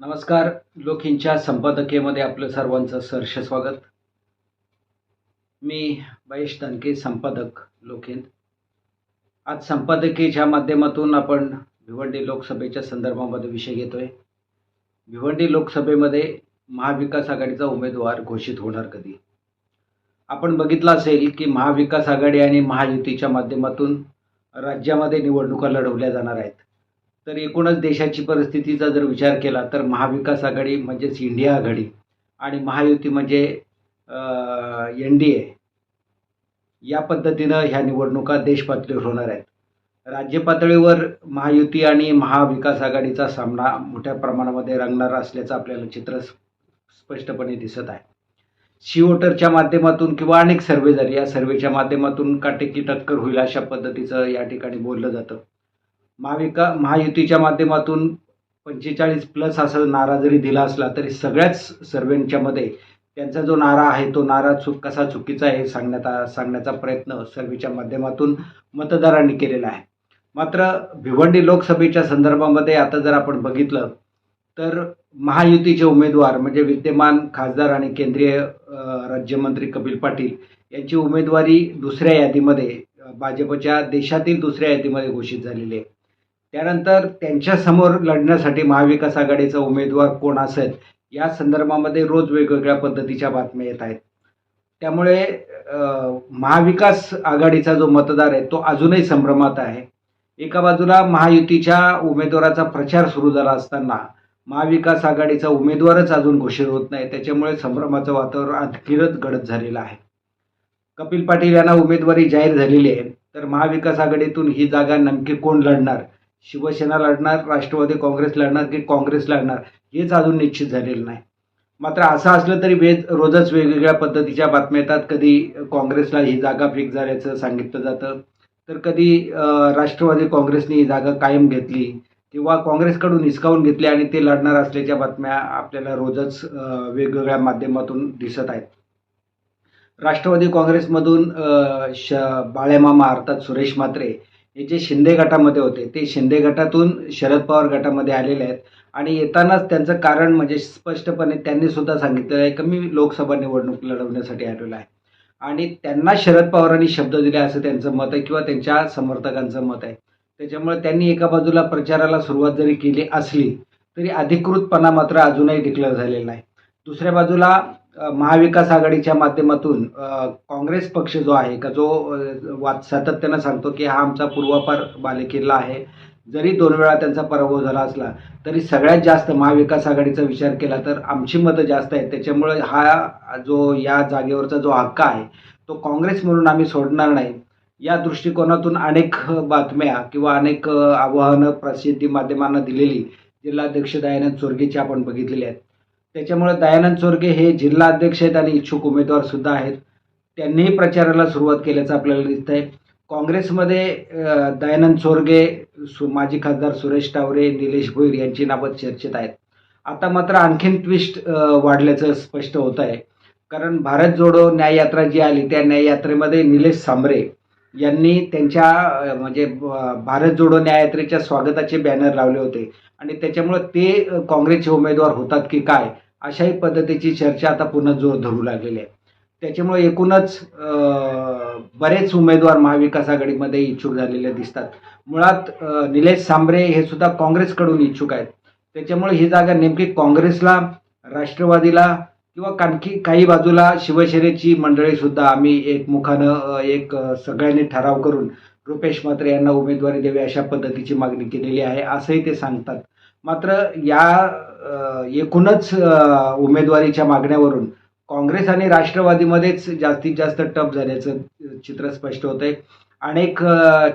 नमस्कार. लोकींच्या संपादकीयमध्ये आपलं सर्वांचं सहर्ष स्वागत. मी महेश तनके संपादक लोकीन आज संपादकीच्या माध्यमातून आपण भिवंडी लोकसभेच्या संदर्भामध्ये विषय घेतोय. भिवंडी लोकसभेमध्ये महाविकास आघाडीचा उमेदवार घोषित होणार कधी? आपण बघितलं असेल की महाविकास आघाडी आणि महायुतीच्या माध्यमातून राज्यामध्ये निवडणुका लढवल्या जाणार आहेत. तर एकूणच देशाची परिस्थितीचा जर विचार केला तर महाविकास आघाडी म्हणजेच इंडिया आघाडी आणि महायुती म्हणजे एन डी ए या पद्धतीनं ह्या निवडणुका देशपातळीवर होणार आहेत. राज्य पातळीवर महायुती आणि महाविकास आघाडीचा सामना मोठ्या प्रमाणामध्ये रंगणार असल्याचं आपल्याला चित्र स्पष्टपणे दिसत आहे. सी वोटरच्या माध्यमातून किंवा अनेक सर्वे झाले या सर्वेच्या माध्यमातून काटेकी टक्कर होईल अशा पद्धतीचं या ठिकाणी बोललं जातं. महाविका महायुतीच्या माध्यमातून पंचेचाळीस प्लस असा नारा जरी दिला असला तरी सगळ्याच सर्वेंच्या मध्ये त्यांचा जो नारा आहे तो नारा चुक कसा चुकीचा आहे सांगण्यात आ- सांगण्याचा प्रयत्न सर्वेच्या माध्यमातून मतदारांनी केलेला आहे. मात्र भिवंडी लोकसभेच्या संदर्भामध्ये आता जर आपण बघितलं तर महायुतीचे उमेदवार म्हणजे विद्यमान खासदार आणि केंद्रीय राज्यमंत्री कपिल पाटील यांची उमेदवारी दुसऱ्या यादीमध्ये भाजपच्या देशातील दुसऱ्या यादीमध्ये घोषित झालेली आहे. त्यानंतर त्यांच्यासमोर लढण्यासाठी महाविकास आघाडीचा उमेदवार कोण असेल या संदर्भामध्ये रोज वेगवेगळ्या पद्धतीच्या बातम्या येत आहेत. त्यामुळे महाविकास आघाडीचा जो मतदार आहे तो अजूनही संभ्रमात आहे. एका बाजूला महायुतीच्या उमेदवाराचा प्रचार सुरू झाला असताना महाविकास आघाडीचा उमेदवारच अजून घोषित होत नाही. त्याच्यामुळे संभ्रमाचं वातावरण आणखीनच गडद झालेलं आहे. कपिल पाटील यांना उमेदवारी जाहीर झालेली आहे. तर महाविकास आघाडीतून ही जागा नेमकी कोण लढणार? शिवसेना लढणार राष्ट्रवादी काँग्रेस लढणार की काँग्रेस लढणार? हेच अजून निश्चित झालेलं नाही. मात्र असं असलं तरी वेद रोजच वेगवेगळ्या पद्धतीच्या बातम्या येतात. कधी काँग्रेसला ही जागा फिक्स झाल्याचं सांगितलं जातं. तर कधी राष्ट्रवादी काँग्रेसने ही जागा कायम घेतली. किंवा काँग्रेसकडून हिसकावून घेतले आणि ते लढणार असल्याच्या बातम्या आपल्याला रोजच वेगवेगळ्या माध्यमातून दिसत आहेत. राष्ट्रवादी काँग्रेसमधून श बाळेमामा अर्थात सुरेश म्हात्रे हे जे शिंदे गटामध्ये होते. ते शिंदे गटातून शरद पवार गटामध्ये आलेले आहेत. आणि येतानाच त्यांचं कारण म्हणजे स्पष्टपणे त्यांनी सुद्धा सांगितलेलं आहे की मी लोकसभा निवडणूक लढवण्यासाठी आलेलो आहे. आणि त्यांना शरद पवारांनी शब्द दिले असं त्यांचं मत आहे किंवा त्यांच्या समर्थकांचं मत आहे. त्याच्यामुळे त्यांनी एका बाजूला प्रचाराला सुरुवात जरी केली असली तरी अधिकृतपणा मात्र अजूनही डिक्लेअर झालेला नाही. दुसऱ्या बाजूला महाविकास आघाडीच्या माध्यमातून काँग्रेस पक्ष जो आहे का जो वाद सातत्यानं सांगतो की हा आमचा पूर्वापार बालेकिल्ला आहे. जरी दोन वेळा त्यांचा पराभव झाला असला तरी सगळ्यात जास्त महाविकास आघाडीचा विचार केला तर आमची मतं जास्त आहेत. त्याच्यामुळे हा जो या जागेवरचा जो हक्क आहे तो काँग्रेस म्हणून आम्ही सोडणार नाही. या दृष्टिकोनातून अनेक बातम्या किंवा अनेक आव्हानं आवाहनं प्रसिद्धी माध्यमांना दिलेली जिल्हाध्यक्ष दयानंद चोरगेची आपण बघितलेली आहेत. त्याच्यामुळे दयानंद चोरगे हे जिल्हा अध्यक्ष आहेत आणि इच्छुक उमेदवार सुद्धा आहेत. त्यांनीही प्रचाराला सुरुवात केल्याचं आपल्याला दिसतंय. काँग्रेसमध्ये दयानंद चोरगे सु माजी खासदार सुरेश टावरे निलेश भोईर यांची नावं चर्चेत आहेत. आता मात्र आणखीन ट्विस्ट वाढल्याचं स्पष्ट होत आहे कारण भारत जोडो न्याय यात्रा जी आली त्या न्याययात्रेमध्ये निलेश सांबरे यांनी त्यांच्या म्हणजे भारत जोडो न्यायात्रेच्या स्वागताचे बॅनर लावले होते. आणि त्याच्यामुळं ते काँग्रेसचे उमेदवार होतात की काय अशाही पद्धतीची चर्चा आता पुन्हा जोर धरू लागलेली आहे. त्याच्यामुळे एकूणच बरेच उमेदवार महाविकास आघाडीमध्ये इच्छुक झालेले दिसतात. मुळात निलेश सांबरे हे सुद्धा काँग्रेसकडून इच्छुक आहेत. त्याच्यामुळे ही जागा नेमकी काँग्रेसला राष्ट्रवादीला किंवा आणखी काही बाजूला शिवसेनेची मंडळी सुद्धा आम्ही एकमुखानं मुखानं एक सगळ्यांनी ठराव करून रुपेश म्हात्रे यांना उमेदवारी द्यावी अशा पद्धतीची मागणी केलेली आहे असंही ते सांगतात. मात्र या एकूणच उमेदवारीच्या मागण्यावरून काँग्रेस आणि राष्ट्रवादीमध्येच जास्तीत जास्त टप झाल्याचं चित्र स्पष्ट होत आहे अनेक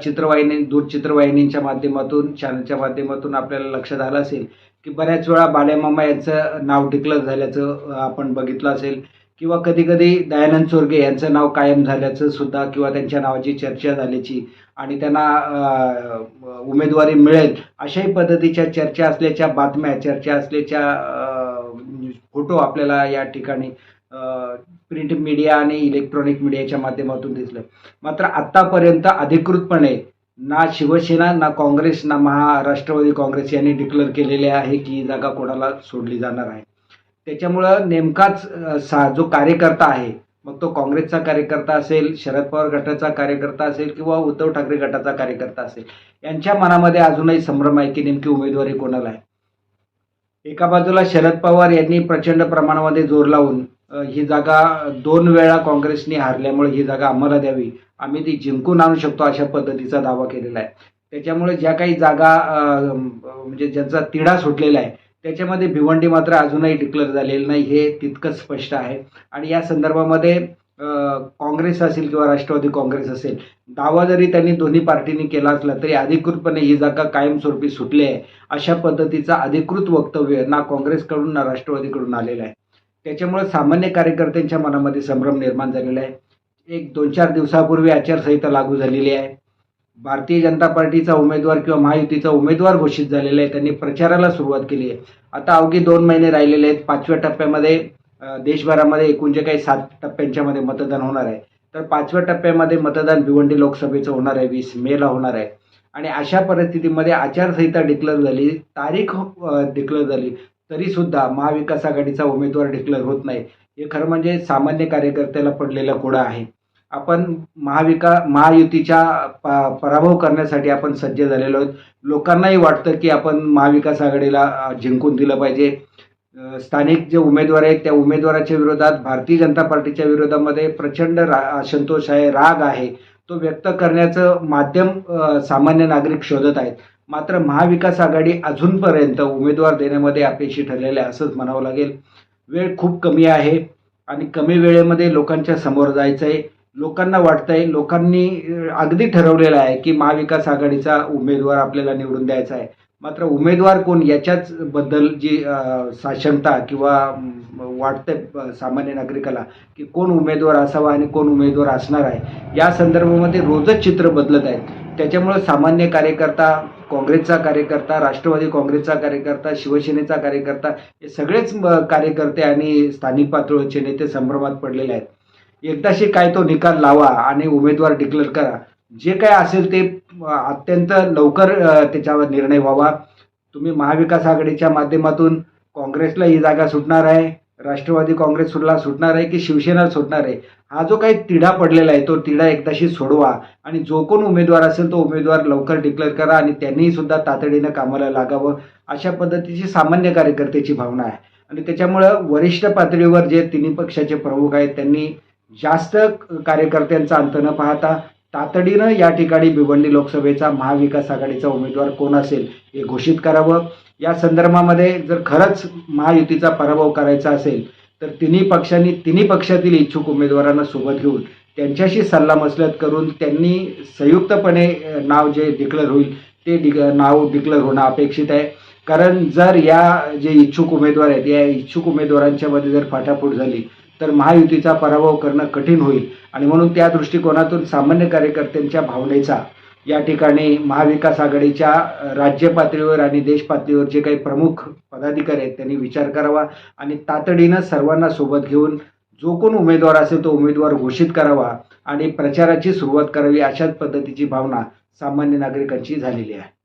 चित्रवाहिनी दूरचित्रवाहिनींच्या माध्यमातून चॅनलच्या माध्यमातून आपल्याला लक्षात आलं असेल की बऱ्याच वेळा बालेमामा यांचं नाव टिकलं झाल्याचं आपण बघितलं असेल. किंवा कधीकधी दयानंद चोरगे यांचं नाव कायम झाल्याचं सुद्धा किंवा त्यांच्या नावाची चर्चा झाल्याची आणि त्यांना उमेदवारी मिळेल अशाही पद्धतीच्या चर्चा असल्याच्या बातम्या चर्चा असल्याच्या फोटो आपल्याला या ठिकाणी प्रिंट मीडिया आणि इलेक्ट्रॉनिक मीडियाच्या माध्यमातून दिसलं. मात्र आत्तापर्यंत अधिकृतपणे ना शिवसेना ना काँग्रेस ना महाराष्ट्रवादी काँग्रेस यांनी डिक्लेअर केलेले आहे की ही जागा कोणाला सोडली जाणार आहे. त्याच्यामुळं नेमकाच सा जो कार्यकर्ता आहे मग तो काँग्रेसचा कार्यकर्ता असेल शरद पवार गटाचा कार्यकर्ता असेल किंवा उद्धव ठाकरे गटाचा कार्यकर्ता असेल यांच्या मनामध्ये अजूनही संभ्रम आहे की नेमकी उमेदवारी कोणाला आहे? एका बाजूला शरद पवार यांनी प्रचंड प्रमाणामध्ये जोर लावून ही जागा दोन वेळा काँग्रेसने हारल्यामुळे ही जागा आम्हाला द्यावी आम्ही ती जिंकून आणू शकतो अशा पद्धतीचा दावा केलेला आहे. त्याच्यामुळे ज्या काही जागा म्हणजे ज्यांचा तिढा सुटलेला आहे त्याच्यामध्ये भिवंडी मात्र अजूनही डिक्लेअर झालेलं नाही हे तितकंच स्पष्ट आहे. आणि या संदर्भामध्ये काँग्रेस असेल किंवा राष्ट्रवादी काँग्रेस असेल दावा जरी त्यांनी दोन्ही पार्टींनी केला असला तरी अधिकृतपणे ही जागा कायमस्वरूपी सुटली आहे अशा पद्धतीचा अधिकृत वक्तव्य ना काँग्रेसकडून ना राष्ट्रवादीकडून आलेलं आहे. त्याच्यामुळे सामान्य कार्यकर्त्यांच्या मनामध्ये संभ्रम निर्माण झालेला आहे. एक दोन चार दिवसापूर्वी आचारसंहिता लागू झालेली आहे. भारतीय जनता पार्टीचा उमेदवार किंवा महायुतीचा उमेदवार घोषित झालेला आहे. त्यांनी प्रचाराला सुरुवात केली आहे. आता अवघे दोन महिने राहिलेले आहेत. पाचव्या टप्प्यामध्ये देशभरामध्ये एकूण जे काही सात टप्प्यांच्यामध्ये मतदान होणार आहे. तर पाचव्या टप्प्यामध्ये मतदान भिवंडी लोकसभेचं होणार आहे. वीस मेला होणार आहे. आणि अशा परिस्थितीमध्ये आचारसंहिता डिक्लेअर झाली. तारीख डिक्लेअर झाली. तरीसुद्धा महाविकास आघाडीचा उमेदवार डिक्लेअर होत नाही. हे खरं म्हणजे सामान्य कार्यकर्त्याला पडलेला कोडा आहे. आपण महाविका महायुतीच्या प पराभव करण्यासाठी आपण सज्ज झालेलो आहोत. लोकांनाही वाटतं की आपण महाविकास आघाडीला जिंकून दिलं पाहिजे. स्थानिक जे उमेदवार आहेत त्या उमेदवाराच्या विरोधात भारतीय जनता पार्टीच्या विरोधामध्ये प्रचंड रा असंतोष आहे राग आहे. तो व्यक्त करण्याचं माध्यम सामान्य नागरिक शोधत आहेत. मात्र महाविकास आघाडी अजूनपर्यंत उमेदवार देण्यामध्ये अपयशी ठरलेले आहे असंच म्हणावं लागेल. वेळ खूप कमी आहे आणि कमी वेळेमध्ये लोकांच्या समोर जायचं आहे लोकांना वाटतं आहे लोकांनी अगदी ठरवलेलं आहे की महाविकास आघाडीचा उमेदवार आपल्याला निवडून द्यायचा आहे. मात्र उमेदवार कोण याच्याच बद्दल जी साशंकता किंवा वाटते सामान्य नागरिकाला की कोण उमेदवार असावा आणि कोण उमेदवार असणार आहे या संदर्भामध्ये रोजच चित्र बदलत आहेत. त्याच्यामुळं सामान्य कार्यकर्ता काँग्रेसचा कार्यकर्ता राष्ट्रवादी काँग्रेसचा कार्यकर्ता शिवसेनेचा कार्यकर्ता हे सगळेच कार्यकर्ते आणि स्थानिक पातळीचे नेते संभ्रमात पडलेले आहेत. एकदाशी काय तो निकाल लावा आणि उमेदवार डिक्लेअर करा. जे काय असेल ते अत्यंत लवकर त्याच्यावर निर्णय व्हावा. तुम्ही महाविकास आघाडीच्या माध्यमातून काँग्रेसला ही जागा सुटणार आहे. राष्ट्रवादी काँग्रेस सुटला सुटणार आहे की शिवसेना सुटणार आहे? हा जो काही तिढा पडलेला आहे तो तिढा एकदाशी सोडवा आणि जो कोण उमेदवार असेल तो उमेदवार लवकर डिक्लेअर करा आणि त्यांनीही सुद्धा तातडीनं कामाला लागावं अशा पद्धतीची सामान्य कार्यकर्त्याची भावना आहे. आणि त्याच्यामुळं वरिष्ठ पातळीवर जे तिन्ही पक्षाचे प्रमुख आहेत त्यांनी जास्त कार्यकर्त्यांचा अंत न पाहता तातडीनं या ठिकाणी भिवंडी लोकसभेचा महाविकास आघाडीचा उमेदवार कोण असेल हे घोषित करावं. या संदर्भामध्ये जर खरंच महायुतीचा पराभव करायचा असेल तर तिन्ही पक्षांनी तिन्ही पक्षातील इच्छुक उमेदवारांना सोबत घेऊन त्यांच्याशी सल्लामसलत करून त्यांनी संयुक्तपणे नाव जे डिक्लेअर होईल ते डिक नाव डिक्लेअर होणं अपेक्षित आहे. कारण जर या जे इच्छुक उमेदवार आहेत या इच्छुक उमेदवारांच्यामध्ये जर फाटाफूट झाली तर महायुतीचा पराभव करणं कठीण होईल. आणि म्हणून त्या दृष्टिकोनातून सामान्य कार्यकर्त्यांच्या भावनेचा या ठिकाणी महाविकास आघाडीच्या राज्य पातळीवर आणि देश पातळीवर जे काही प्रमुख पदाधिकारी आहेत त्यांनी विचार करावा आणि तातडीनं सर्वांना सोबत घेऊन जो कोण उमेदवार असेल तो उमेदवार घोषित करावा आणि प्रचाराची सुरुवात करावी अशाच पद्धतीची भावना सामान्य नागरिकांची झालेली आहे.